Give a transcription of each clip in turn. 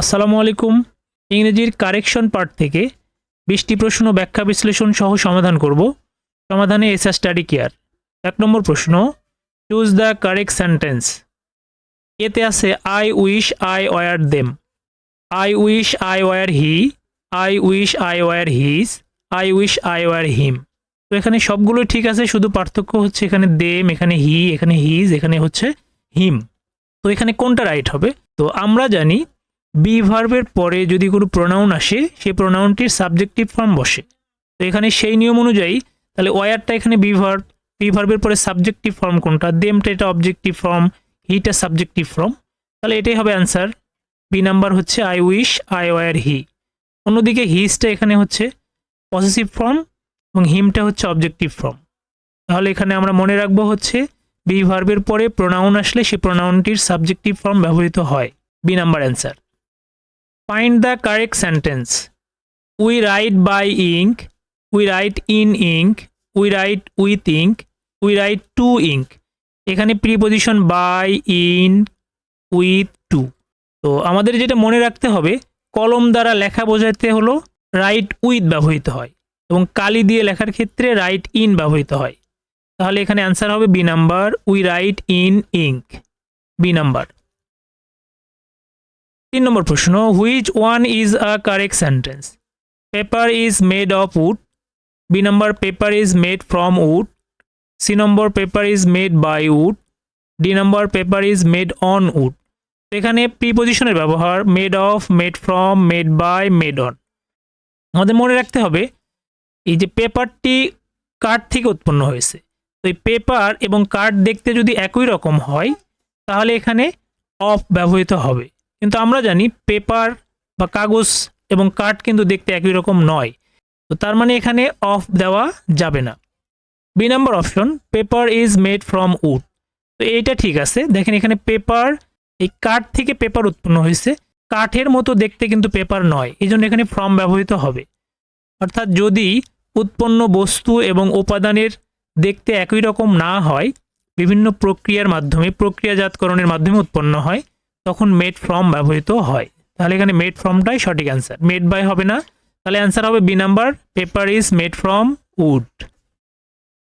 আসসালামু আলাইকুম। ইংরেজির কারেকশন পার্ট থেকে বিশটি প্রশ্ন ব্যাখ্যা বিশ্লেষণ সহ সমাধান করব। সমাধানে এসা স্টাডি কেয়ার। এক নম্বর প্রশ্ন চুজ দ্য কারেক্ট সেন্টেন্স এতে আছে I wish I were them I wish I were he I wish I were his I wish I were him তো এখানে সবগুলো ঠিক আছে, শুধু পার্থক্য হচ্ছে এখানে দেম এখানে হি এখানে হিজ এখানে হচ্ছে হিম তো এখানে কোনটা রাইট হবে? তো আমরা জানি বি ভার্বের পরে যদি কোনো প্রোনাউন আসে, সেই প্রোনাউনটির সাবজেক্টিভ ফর্ম বসে। তো এখানে সেই নিয়ম অনুযায়ী, তাহলে ওয়ারটা এখানে বি ভার্ব বি ভার্বের পরে সাবজেক্টিভ ফর্ম কোনটা? দেমটা এটা অবজেক্টিভ ফর্ম হিটা সাবজেক্টিভ ফর্ম তাহলে এটাই হবে অ্যান্সার বি নাম্বার হচ্ছে I wish I were he অন্যদিকে হিজটা এখানে হচ্ছে পজিটিভ ফর্ম এবং হিমটা হচ্ছে অবজেক্টিভ ফর্ম তাহলে এখানে আমরা মনে রাখব হচ্ছে বি ভার্বের পরে প্রোনাউন আসলে সেই প্রোনাউনটির সাবজেক্টিভ ফর্ম ব্যবহৃত হয়। B number answer find the correct sentence we write by ink we write in ink we write with ink we write to ink এখানে preposition by in with to তো আমাদের যেটা মনে রাখতে হবে, কলম দ্বারা লেখা বোঝাতে হলো রাইট উইথ ব্যবহৃত হয় এবং কালি দিয়ে লেখার ক্ষেত্রে রাইট ইন ব্যবহৃত হয়। তাহলে এখানে অ্যান্সার হবে B number we write in ink B number তিন নম্বর প্রশ্ন which one is a correct sentence paper is made of wood B number paper is made from wood C number paper is made by wood D number paper is made on wood এখানে প্রিপোজিশনের ব্যবহার made of made from made by made on আমাদের মনে রাখতে হবে, এই যে পেপারটি কাঠ থেকে উৎপন্ন হয়েছে, তো এই পেপার এবং কাঠ দেখতে যদি একই রকম হয়, তাহলে এখানে অফ ব্যবহৃত হবে। কিন্তু আমরা জানি পেপার বা কাগজ এবং কাঠ কিন্তু দেখতে একই রকম নয়। তো তার মানে এখানে অফ দেওয়া যাবে না। B number option, paper is made from wood. তো এইটা ঠিক আছে। দেখেন এখানে পেপার, এই কাঠ থেকে পেপার উৎপন্ন হয়েছে। কাঠের মতো দেখতে কিন্তু পেপার নয় এই জন্য এখানে ফ্রম ব্যবহৃত হবে। অর্থাৎ যদি উৎপন্ন বস্তু এবং উপাদানের দেখতে একই রকম না হয়, বিভিন্ন প্রক্রিয়ার মাধ্যমে, প্রক্রিয়াজাতকরণের মাধ্যমে উৎপন্ন হয় তখন মেড ফ্রম ব্যবহৃত হয়। তাহলে এখানে মেড ফ্রমটাই সঠিক অ্যান্সার মেড বাই হবে না, তাহলে অ্যান্সার হবে B number paper is made from wood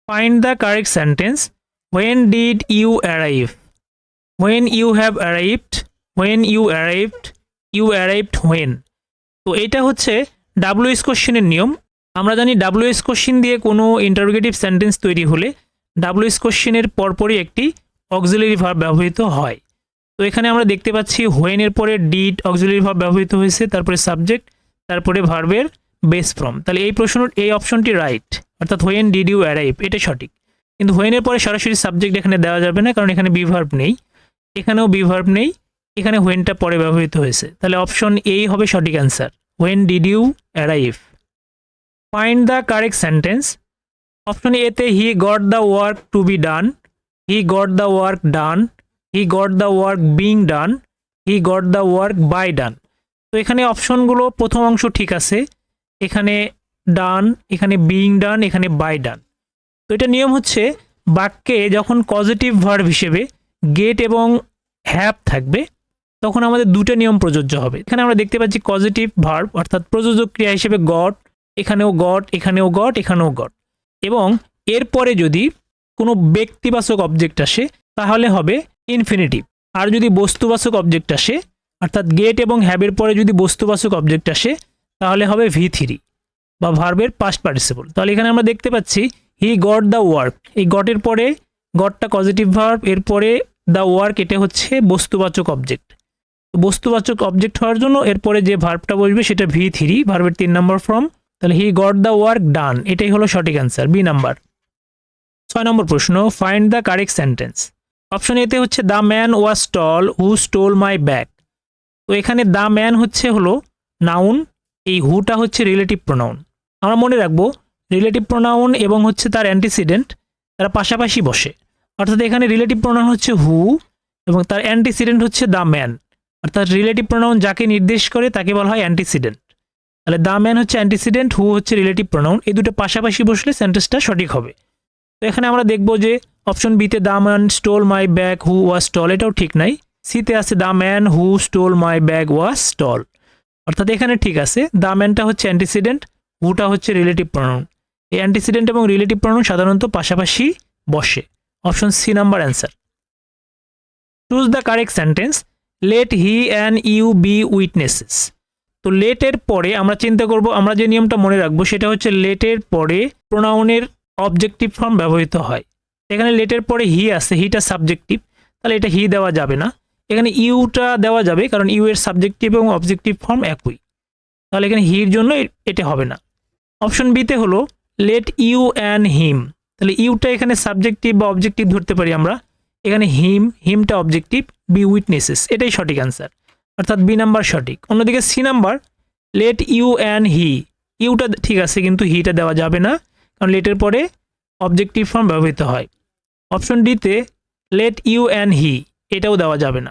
find the correct sentence when did you arrive when you have arrived when you arrived you arrived when তো এটা হচ্ছে ডাব্লিউএস কোশ্চেনের নিয়ম। আমরা জানি ডাব্লিউএস কোশ্চেন দিয়ে কোনো ইন্টারোগেটিভ সেন্টেন্স তৈরি হলে ডাব্লিউএস কোশ্চেনের পরপরই একটি অক্সিলারি ভার্ব ব্যবহৃত হয়। তো এখানে আমরা দেখতে পাচ্ছি হোয়েনের পরে ডিড অক্সিলারি ভার্ব ব্যবহৃত হয়েছে, তারপরে সাবজেক্ট তারপরে ভার্বের বেস ফ্রম তাহলে এই প্রশ্ন এই অপশনটি রাইট অর্থাৎ হোয়েন ডিড ইউ অ্যারাইভ এটা সঠিক। কিন্তু হোয়েনের পরে সরাসরি সাবজেক্ট এখানে দেওয়া যাবে না, কারণ এখানে বিভার্ব নেই। এখানেও বিভার্ব নেই, এখানে হোয়েনটা পরে ব্যবহৃত হয়েছে। তাহলে অপশন এই হবে সঠিক answer when did you arrive find the correct sentence option এতে he got the work to be done he got the work done he got the work being done he got the work by done তো এখানে অপশনগুলো প্রথম অংশ ঠিক আছে। এখানে ডান এখানে বিং ডান এখানে বাই ডান তো এটা নিয়ম হচ্ছে বাক্যে যখন পজিটিভ ভার্ব হিসেবে গেট এবং হ্যাপ থাকবে, তখন আমাদের দুটো নিয়ম প্রযোজ্য হবে। এখানে আমরা দেখতে পাচ্ছি পজিটিভ ভার্ব অর্থাৎ প্রযোজক ক্রিয়া হিসেবে গট এখানেও গট এখানেও গট এখানেও গট এবং এরপরে যদি কোনো ব্যক্তিবাচক অবজেক্ট আসে, তাহলে হবে ইনফিনিটিভ আর যদি বস্তুবাচক অবজেক্ট আসে, অর্থাৎ গেট এবং হ্যাবের পরে যদি বস্তুবাচক অবজেক্ট আসে, তাহলে হবে ভি থ্রি বা ভার্বের পাস্ট পার্টিসিপল তাহলে এখানে আমরা দেখতে পাচ্ছি হি গট দ্য ওয়ার্ক এই গটের পরে গটটা পজিটিভ ভার্ব এরপরে দ্য ওয়ার্ক এটা হচ্ছে বস্তুবাচক অবজেক্ট বস্তুবাচক অবজেক্ট হওয়ার জন্য এরপরে যে ভার্বটা বসবে, সেটা ভি থ্রি ভার্বের তিন নম্বর ফর্ম তাহলে he got the work done এটাই হলো সঠিক অ্যান্সার বি নাম্বার ছয় নম্বর প্রশ্ন find the correct sentence option এতে হচ্ছে the man was tall who stole my bag তো এখানে দ্য ম্যান হচ্ছে হলো নাউন এই হুটা হচ্ছে রিলেটিভ প্রোনাউন আমরা মনে রাখব রিলেটিভ প্রোনাউন এবং হচ্ছে তার অ্যান্টিসিডেন্ট তারা পাশাপাশি বসে। অর্থাৎ এখানে রিলেটিভ প্রোনাউন হচ্ছে হু এবং তার অ্যান্টিসিডেন্ট হচ্ছে দ্য ম্যান অর্থাৎ রিলেটিভ প্রোনাউন যাকে নির্দেশ করে, তাকে বলা হয় অ্যান্টিসিডেন্ট তাহলে দ্য ম্যান হচ্ছে অ্যান্টিসিডেন্ট হু হচ্ছে রিলেটিভ প্রোনাউন এই দুটো পাশাপাশি বসলে সেন্টেন্সটা সঠিক হবে। তো এখানে আমরা দেখব যে অপশন বিতে the man stole my bag who was stall এটাও ঠিক নাই। সিতে আছে the man who stole my bag was stall অর্থাৎ এখানে ঠিক আছে দ্য ম্যানটা হচ্ছে অ্যান্টিসিডেন্ট হুটা হচ্ছে রিলেটিভ প্রনাউন এই অ্যান্টিসিডেন্ট এবং রিলেটিভ প্রনাউন সাধারণত পাশাপাশি বসে। Option C number answer choose the correct sentence let he and you be witnesses তো লেটের পরে আমরা চিন্তা করব, আমরা যে নিয়মটা মনে রাখব, সেটা হচ্ছে লেটের পরে প্রোনাউনের অবজেক্টিভ ফর্ম ব্যবহৃত হয়। এখানে লেটের পরে হি আছে হিটা সাবজেক্টিভ তাহলে এটা হি দেওয়া যাবে না। এখানে ইউটা দেওয়া যাবে, কারণ ইউ এর সাবজেক্টিভ এবং অবজেক্টিভ ফর্ম একই। তাহলে এখানে হির জন্য এটা হবে না। অপশন বিতে হলো লেট ইউ অ্যান্ড হিম তাহলে ইউটা এখানে সাবজেক্টিভ বা অবজেক্টিভ ধরতে পারি আমরা। এখানে হিম হিমটা অবজেক্টিভ বি উইটনেসেস এটাই সঠিক অ্যান্সার অর্থাৎ বি নাম্বার সঠিক। অন্যদিকে C number let you and he Yuta ঠিক আছে, কিন্তু হিটা দেওয়া যাবে না, কারণ লেটের পরে অবজেক্টিভ ফর্ম ব্যবহৃত হয়। অপশন ডিতে লেট ইউ অ্যান্ড হি এটাও দেওয়া যাবে না।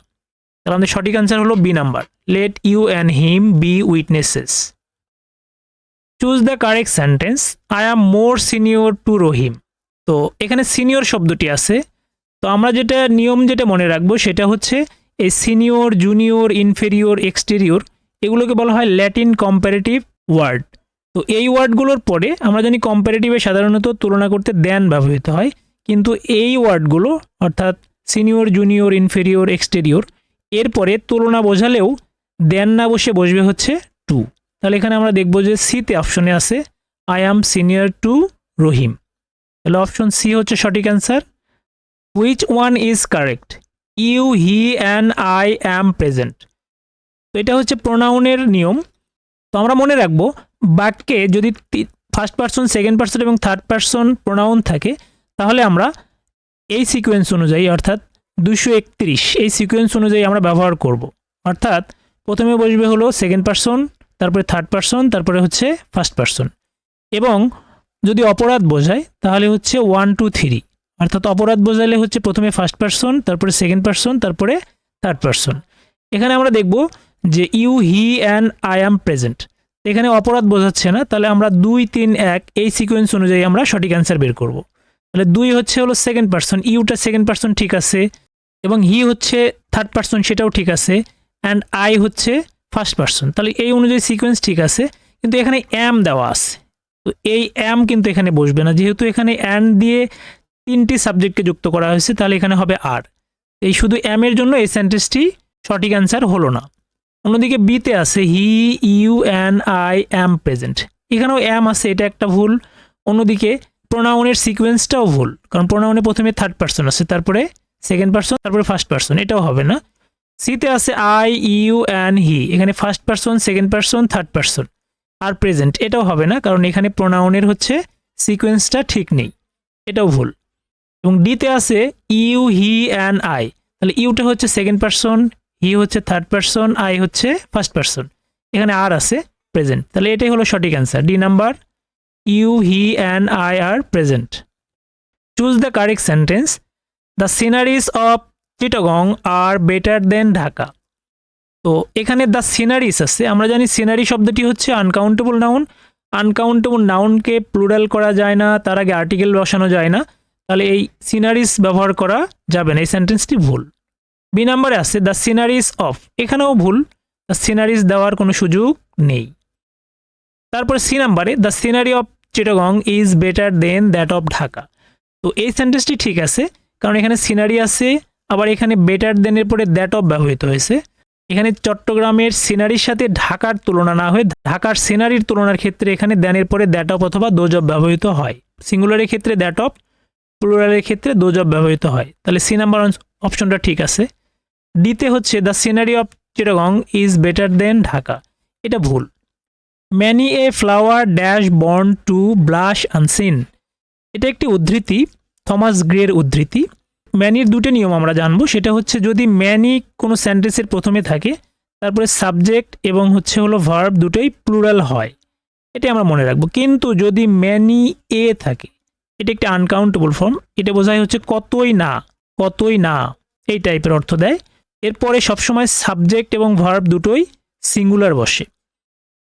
তাহলে আমাদের সঠিক অ্যান্সার হলো B number let you and him be witnesses choose the correct sentence I am more senior to Rahim তো এখানে সিনিয়র শব্দটি আছে। তো আমরা যেটা, নিয়ম যেটা মনে রাখব সেটা হচ্ছে এই সিনিয়র জুনিয়র ইনফেরিয়র এক্সটেরিয়র এগুলোকে বলা হয় ল্যাটিন কম্পারেটিভ ওয়ার্ড তো এই ওয়ার্ডগুলোর পরে আমরা জানি কম্পারেটিভে সাধারণত তুলনা করতে দেন ব্যবহৃত হয়। কিন্তু এই ওয়ার্ডগুলো, অর্থাৎ সিনিয়র, জুনিয়র ইনফেরিয়র এক্সটেরিয়র এরপরে তুলনা বোঝালেও দেন না বসে বসবে হচ্ছে টু। তাহলে এখানে আমরা দেখব যে সিতে অপশনে আছে I am senior to Rahim তাহলে অপশন সি হচ্ছে সঠিক answer which one is correct you he and I am present তো এটা হচ্ছে প্রোনাউনের নিয়ম। তো আমরা মনে রাখব, বাক্যে যদি ফার্স্ট পার্সন সেকেন্ড পার্সন এবং থার্ড পার্সন প্রোনাউন থাকে তাহলে আমরা এই সিকোয়েন্স অনুযায়ী, অর্থাৎ দুশো একত্রিশ, এই সিকোয়েন্স অনুযায়ী আমরা ব্যবহার করব। অর্থাৎ প্রথমে বসবে হলো সেকেন্ড পার্সন তারপরে থার্ড পার্সন তারপরে হচ্ছে ফার্স্ট পার্সন এবং যদি অপরাধ বোঝায়, তাহলে হচ্ছে ওয়ান টু থ্রি অর্থাৎ অপরাধ বোঝালে হচ্ছে প্রথমে ফার্স্ট পার্সন তারপরে সেকেন্ড পার্সন তারপরে থার্ড পার্সন এখানে আমরা দেখব যে you he and I am present এখানে অপরাধ বোঝাচ্ছে না, তাহলে আমরা দুই, তিন, এক, এই সিকোয়েন্স অনুযায়ী আমরা সঠিক অ্যান্সার বের করব। তাহলে দুই হচ্ছে হলো সেকেন্ড পার্সন ইউটা সেকেন্ড পার্সন ঠিক আছে, এবং হি হচ্ছে থার্ড পার্সন সেটাও ঠিক আছে অ্যান্ড আই হচ্ছে ফার্স্ট পার্সন তাহলে এই অনুযায়ী সিকোয়েন্স ঠিক আছে, কিন্তু এখানে অ্যাম দেওয়া আছে। তো এই অ্যাম কিন্তু এখানে বসবে না, যেহেতু এখানে অ্যান্ড দিয়ে তিনটি সাবজেক্টকে যুক্ত করা হয়েছে, তাহলে এখানে হবে আর এই শুধু অ্যাম এর জন্য এই সেন্টেন্সটি সঠিক অ্যান্সার হলো না। অন্যদিকে বিতে আছে he you and I am present এখানেও অ্যাম আছে, এটা একটা ভুল। অন্যদিকে প্রোনাউনের সিকোয়েন্সটাও ভুল, কারণ প্রোনাউনে প্রথমে থার্ড পার্সন আছে, তারপরে সেকেন্ড পার্সন তারপরে ফার্স্ট পার্সন এটাও হবে না। সিতে আছে আই ইউ অ্যান হি এখানে first person second person third person are present এটাও হবে না, কারণ এখানে প্রোনাউনের হচ্ছে সিকোয়েন্সটা ঠিক নেই, এটাও ভুল। এবং ডিতে আছে ইউ হি অ্যান আই তাহলে ইউটা হচ্ছে সেকেন্ড পার্সন হি হচ্ছে থার্ড পার্সন আই হচ্ছে ফার্স্ট পার্সন এখানে আর আছে প্রেজেন্ট তাহলে এটাই হলো সঠিক answer D number you he and I are present choose the correct sentence the sceneries of Chittagong are better than Dhaka তো এখানে দ্য সিনারিস আছে। আমরা জানি সিনারি শব্দটি হচ্ছে আনকাউন্টেবল নাউন আনকাউন্টেবল নাউনকে প্লুরাল করা যায় না, তার আগে আর্টিকেল বসানো যায় না। তাহলে এই সিনারিস ব্যবহার করা যাবে না। এই সেন্টেন্সটি ভুল। বি নাম্বারে আছে দ্য সিনারিস অফ এখানেও ভুল। দ্য সিনারিস দেওয়ার কোনো সুযোগ নেই। তারপর সি নাম্বারে, the scenery of Chittagong is better than that of Dhaka. তো এই সেন্টেন্সটি ঠিক আছে, কারণ এখানে সিনারি আছে, আবার এখানে বেটার দেনের পরে দ্যাট অফ ব্যবহৃত হয়েছে। এখানে চট্টগ্রামের সিনারির সাথে ঢাকার তুলনা না হয়ে ঢাকার সিনারির তুলনার ক্ষেত্রে এখানে দ্যানের পরে দ্যাট অফ অথবা দোজ অফ ব্যবহৃত হয়। সিঙ্গুলারের ক্ষেত্রে দ্যাট অফ, প্লুরালের ক্ষেত্রে দোজ অফ ব্যবহৃত হয়। তাহলে সি নাম্বার অপশনটা ঠিক আছে। ডিতে হচ্ছে, the scenery of Chittagong is better than Dhaka. এটা ভুল। Many a flower dash born to blush unseen এটা একটি উদ্ধৃতি থমাস গ্রের উদ্ধৃতি। ম্যানির দুটো নিয়ম আমরা জানব। সেটা হচ্ছে যদি ম্যানি কোনো সেন্টেন্সের প্রথমে থাকে, তারপরে সাবজেক্ট এবং হচ্ছে হলো ভার্ব দুটোই প্লুরাল হয়। এটা আমরা মনে রাখব। কিন্তু যদি ম্যানি এ থাকে, এটা একটি আনকাউন্টেবল ফর্ম এটা বোঝায় হচ্ছে কতই না কতই না, এই টাইপের অর্থ দেয়। এরপরে সবসময় সাবজেক্ট এবং ভার্ব দুটোই সিঙ্গুলার বসে।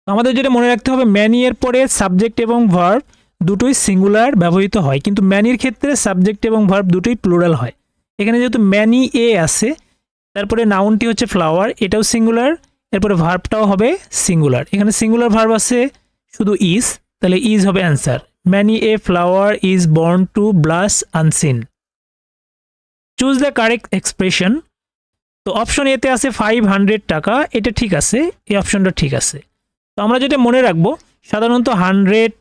আমাদের যেটা মনে রাখতে হবে ম্যানি এর পরে সাবজেক্ট এবং ভার্ব দুটোই সিঙ্গুলার ব্যবহৃত হয়, কিন্তু ম্যানির ক্ষেত্রে সাবজেক্ট এবং ভার্ব দুটোই প্লুরাল হয়। এখানে যেহেতু ম্যানি এ আছে, তারপরে নাউনটি হচ্ছে ফ্লাওয়ার এটাও সিঙ্গুলার এরপরে ভার্বটাও হবে সিঙ্গুলার এখানে সিঙ্গুলার ভার্ব আছে, শুধু ইজ তাহলে ইজ হবে answer many a flower is born to blush unseen choose the correct expression তো অপশন এতে আছে ফাইভ হান্ড্রেড টাকা, এটা ঠিক আছে, এই অপশনটা ঠিক আছে। আমরা যেটা মনে রাখব, সাধারণত হান্ড্রেড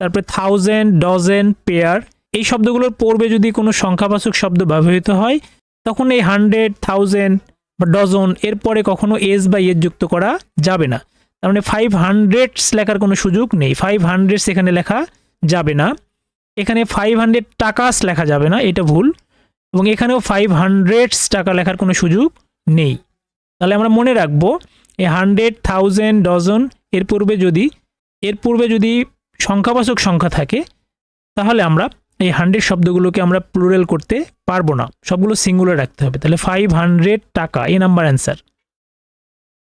তারপরে থাউজেন্ড ডজেন পেয়ার এই শব্দগুলোর পূর্বে যদি কোনো সংখ্যাবাচক শব্দ ব্যবহৃত হয়, তখন এই হান্ড্রেড থাউজেন্ড বা ডজন এরপরে কখনো এস বা এস যুক্ত করা যাবে না। তার মানে ফাইভ হান্ড্রেডস লেখার কোনো সুযোগ নেই। ফাইভ হান্ড্রেডস এখানে লেখা যাবে না। এখানে ফাইভ হান্ড্রেড টাকাস লেখা যাবে না, এটা ভুল। এবং এখানেও ফাইভ হান্ড্রেডস টাকা লেখার কোনো সুযোগ নেই। তাহলে আমরা মনে রাখব, এই হান্ড্রেড থাউজেন্ড ডজন এর পূর্বে যদি, এর পূর্বে যদি সংখ্যাবাচক সংখ্যা থাকে, তাহলে আমরা এই হান্ড্রেড শব্দগুলোকে আমরা প্লুরাল করতে পারব না। সবগুলো সিঙ্গুলার রাখতে হবে। তাহলে ফাইভ হান্ড্রেড টাকা, এই নাম্বার অ্যান্সার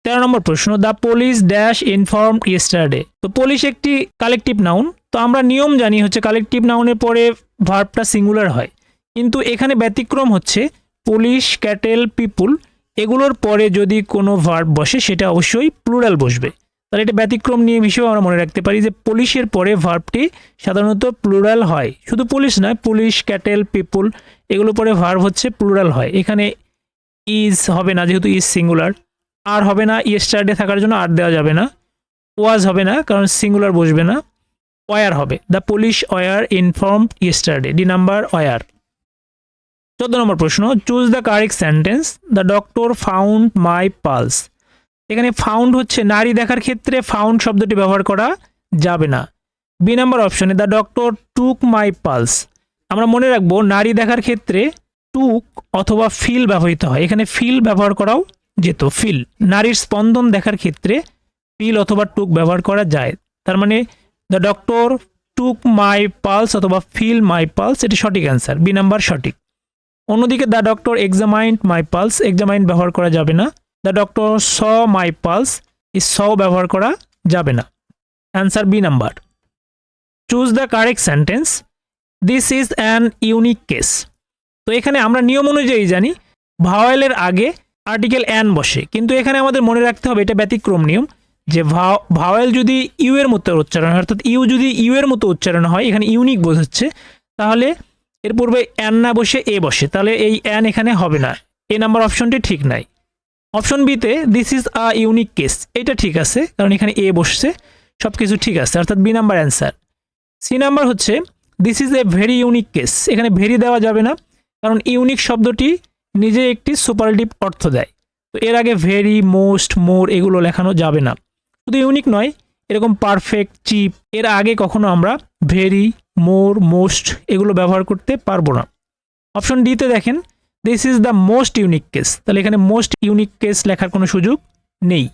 তেরো নম্বর প্রশ্ন the police dash inform yesterday তো পুলিশ একটি কালেকটিভ নাউন তো আমরা নিয়ম জানি হচ্ছে কালেকটিভ নাউনের পরে ভার্বটা সিঙ্গুলার হয়। কিন্তু এখানে ব্যতিক্রম হচ্ছে পুলিশ ক্যাটেল পিপুল এগুলোর পরে যদি কোনো ভার্ব বসে, সেটা অবশ্যই প্লুরাল বসবে। তাহলে এটা ব্যতিক্রম নিয়ম হিসেবে আমরা মনে রাখতে পারি যে পুলিশের পরে ভার্বটি সাধারণত প্লুরাল হয়। শুধু পুলিশ নয়, পুলিশ ক্যাটেল পিপুল এগুলো পরে ভার্ব হচ্ছে প্লুরাল হয়। এখানে ইজ হবে না, যেহেতু ইজ সিঙ্গুলার আর হবে না ইয়েস্টারডে থাকার জন্য আর দেওয়া যাবে না। ওয়াজ হবে না, কারণ সিঙ্গুলার বসবে না। ওয়ার হবে। The police were inform yesterday D number were চোদ্দ নম্বর প্রশ্ন choose the correct sentence the doctor found my pulse এখানে ফাউন্ড হচ্ছে, নারী দেখার ক্ষেত্রে ফাউন্ড শব্দটি ব্যবহার করা যাবে না। বি নাম্বার অপশনে the doctor took my pulse আমরা মনে রাখব, নারী দেখার ক্ষেত্রে টুক অথবা ফিল ব্যবহৃত হয়। এখানে ফিল ব্যবহার করাও যেত ফিল নারীর স্পন্দন দেখার ক্ষেত্রে ফিল অথবা টুক ব্যবহার করা যায়। তার মানে the doctor took my pulse অথবা ফিল মাই পালস এটি সঠিক অ্যান্সার বি নাম্বার সঠিক। অন্যদিকে the doctor examined my pulse examined ব্যবহার করা যাবে না। The doctor saw my pulse is saw ব্যবহার করা যাবে না। Answer B number choose the correct sentence this is an unique case তো এখানে আমরা নিয়ম অনুযায়ী জানি ভাওয়েলের আগে আর্টিকেল অ্যান বসে। কিন্তু এখানে আমাদের মনে রাখতে হবে, এটা ব্যতিক্রম নিয়ম, যে ভাওয়েল যদি ইউ এর মতো উচ্চারণ হয়, অর্থাৎ ইউ যদি ইউ এর মতো উচ্চারণ হয়, এখানে ইউনিক বোঝাচ্ছে, তাহলে এর পূর্বে অ্যান না বসে এ বসে। তাহলে এই অ্যান এখানে হবে না। এ নাম্বার অপশনটি ঠিক নাই। অপশন বিতে this is a unique case এটা ঠিক আছে, কারণ এখানে এ বসছে সব কিছু ঠিক আছে, অর্থাৎ B number answer C number হচ্ছে this is a very unique case এখানে ভেরি দেওয়া যাবে না, কারণ ইউনিক শব্দটি নিজে একটি সুপারলিটিভ অর্থ দেয়। তো এর আগে ভেরি মোস্ট মোর এগুলো লেখানো যাবে না। শুধু ইউনিক নয়, এরকম পারফেক্ট চিপ এর আগে কখনো আমরা ভেরি মোর মোস্ট এগুলো ব্যবহার করতে পারব না। অপশন ডিতে দেখেন this is the most unique case তাহলে এখানে মোস্ট ইউনিক কেস লেখার কোনো সুযোগ নেই।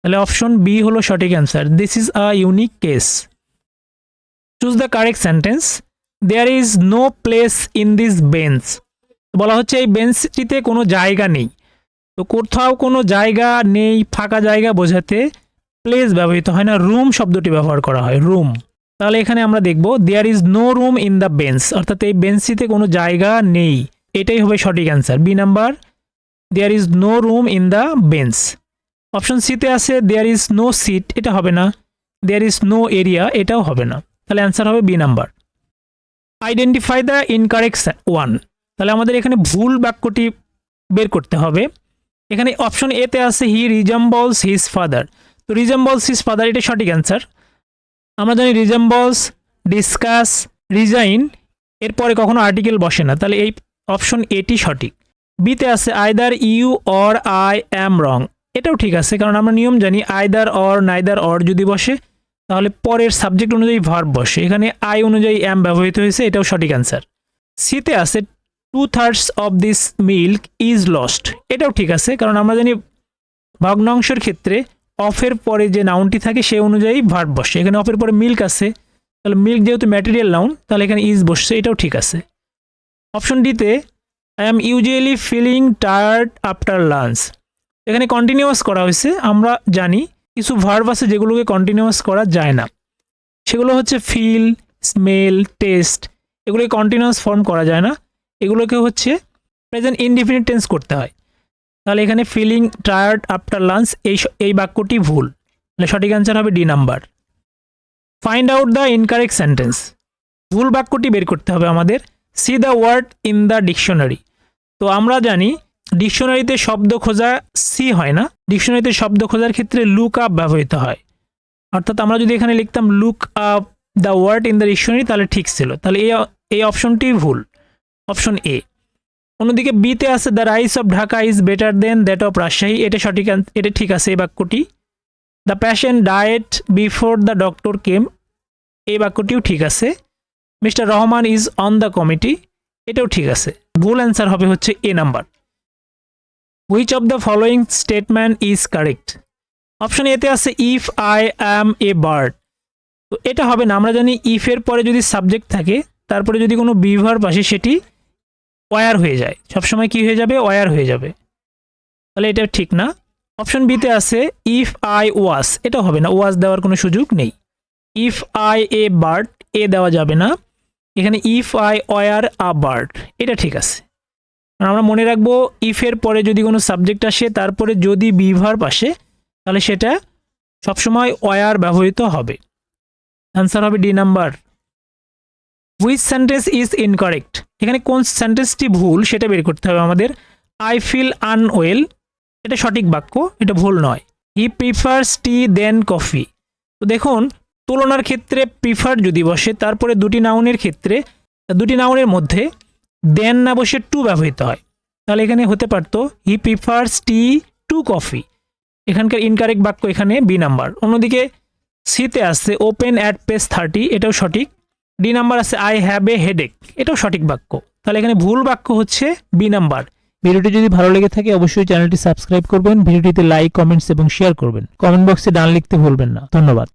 তাহলে অপশন বি হলো সঠিক answer this is a unique case choose the correct sentence there is no place in this bench বলা হচ্ছে এই বেঞ্চটিতে কোনো জায়গা নেই। তো কোথাও কোনো জায়গা নেই, ফাঁকা জায়গা বোঝাতে প্লেস ব্যবহৃত হয় না। রুম শব্দটি ব্যবহার করা হয় রুম তাহলে এখানে আমরা দেখব there is no room in the bench অর্থাৎ এই বেঞ্চটিতে কোনো জায়গা নেই। এটাই হবে সঠিক answer B number there is no room in the bench option সিতে আছে দেয়ার ইজ নো সিট এটা হবে না। দেয়ার ইজ নো এরিয়া এটাও হবে না। তাহলে অ্যান্সার হবে B number identify the incorrect one তাহলে আমাদের এখানে ভুল বাক্যটি বের করতে হবে। এখানে অপশন এতে আছে হি রিজাম্বলস হিজ ফাদার তো রিজাম্বলস হিজ ফাদার এটা সঠিক অ্যান্সার আমরা জানি রিজাম্বলস ডিসকাস রিজাইন এরপরে কখনো আর্টিকেল বসে না। তাহলে এই অপশন এটি সঠিক। বিতে আছে either you or I am wrong এটাও ঠিক আছে, কারণ আমরা নিয়ম জানি আইদার অর নাইদার অর যদি বসে, তাহলে পরের সাবজেক্ট অনুযায়ী ভার্ব বসে। এখানে আই অনুযায়ী অ্যাম ব্যবহৃত হয়েছে, এটাও সঠিক অ্যান্সার সিতে আছে two thirds of this milk is lost এটাও ঠিক আছে, কারণ আমরা জানি ভগ্নাংশের ক্ষেত্রে অফের পরে যে নাউনটি থাকে, সে অনুযায়ী ভার্ব বসে। এখানে অফের পরে মিল্ক আছে, তাহলে মিল্ক যেহেতু ম্যাটেরিয়াল নাউন তাহলে এখানে ইজ বসছে, এটাও ঠিক আছে। অপশন ডিতে I am usually feeling tired after lunch এখানে কন্টিনিউয়াস করা হয়েছে, আমরা জানি কিছু ভার্ব আছে যেগুলোকে কন্টিনিউয়াস করা যায় না। সেগুলো হচ্ছে ফিল স্মেল টেস্ট এগুলোকে কন্টিনিউয়াস ফর্ম করা যায় না। এগুলোকে হচ্ছে প্রেজেন্ট ইনডিফিনিট টেন্স করতে হয়। তাহলে এখানে ফিলিং টায়ার্ড আফটার লাঞ্চ এই এই বাক্যটি ভুল। তাহলে সঠিক অ্যান্সার হবে D number find out the incorrect sentence ভুল বাক্যটি বের করতে হবে আমাদের। See the word in the dictionary তো আমরা জানি ডিকশনারিতে শব্দ খোঁজা সি হয় না। ডিকশনারিতে শব্দ খোঁজার ক্ষেত্রে লুক আপ ব্যবহৃত হয়। অর্থাৎ আমরা যদি এখানে লিখতাম look up the word in the dictionary তাহলে ঠিক ছিল। তাহলে এই এই অপশনটি ভুল। অপশন এ অন্যদিকে বিতে আছে the rice of Dhaka is better than that of Rajshahi এটা সঠিক এটা ঠিক আছে এই বাক্যটি। The patient died before the doctor came এই বাক্যটিও ঠিক আছে। Mister Rahman is on the committee, এটাও ঠিক আছে। ভুল অ্যান্সার হবে হচ্ছে A number. Which of the following statement is correct option এতে আছে if I am a bird তো এটা হবে না, আমরা জানি ইফের পরে যদি সাবজেক্ট থাকে, তারপরে যদি কোনো বিভার পাশে সেটি ওয়ার হয়ে যায়। সবসময় কি হয়ে যাবে? ওয়ার হয়ে যাবে। তাহলে এটা ঠিক না। অপশন বিতে আছে ইফ আই ওয়াস এটা হবে না ওয়াস দেওয়ার কোনো সুযোগ নেই। If I a bird A দেওয়া যাবে না। এখানে if I were a bird এটা ঠিক আছে। আমরা মনে রাখব ইফের পরে যদি কোনো সাবজেক্ট আসে, তারপরে যদি বিভার পাশে তাহলে সেটা সবসময় ওয়ার ব্যবহৃত হবে। অ্যান্সার হবে D number which sentence is incorrect এখানে কোন সেন্টেন্সটি ভুল, সেটা বের করতে হবে আমাদের। আই ফিল আনওয়েল এটা সঠিক বাক্য, এটা ভুল নয়। হি প্রিফার্স টি দেন কফি তো দেখুন তুলনার ক্ষেত্রে প্রিফার যদি বসে, তারপরে দুটি নাউনের ক্ষেত্রে, দুটি নাউনের মধ্যে দেন না বসে টু ব্যবহৃত হয়। তাহলে এখানে হতে পারতো he prefers tea to coffee এখানকার ইনকারেক্ট বাক্য এখানে বি নাম্বার অন্যদিকে সিতে আসছে ওপেন অ্যাট পেজ থার্টি এটাও সঠিক। ডি নাম্বার আছে আই হ্যাভ এ হেডেক এটাও সঠিক বাক্য। তাহলে এখানে ভুল বাক্য হচ্ছে বি নাম্বার ভিডিওটি যদি ভালো লেগে থাকে, অবশ্যই চ্যানেলটি সাবস্ক্রাইব করবেন, ভিডিওটিতে লাইক কমেন্টস এবং শেয়ার করবেন। কমেন্ট বক্সে ডান লিখতে ভুলবেন না। ধন্যবাদ।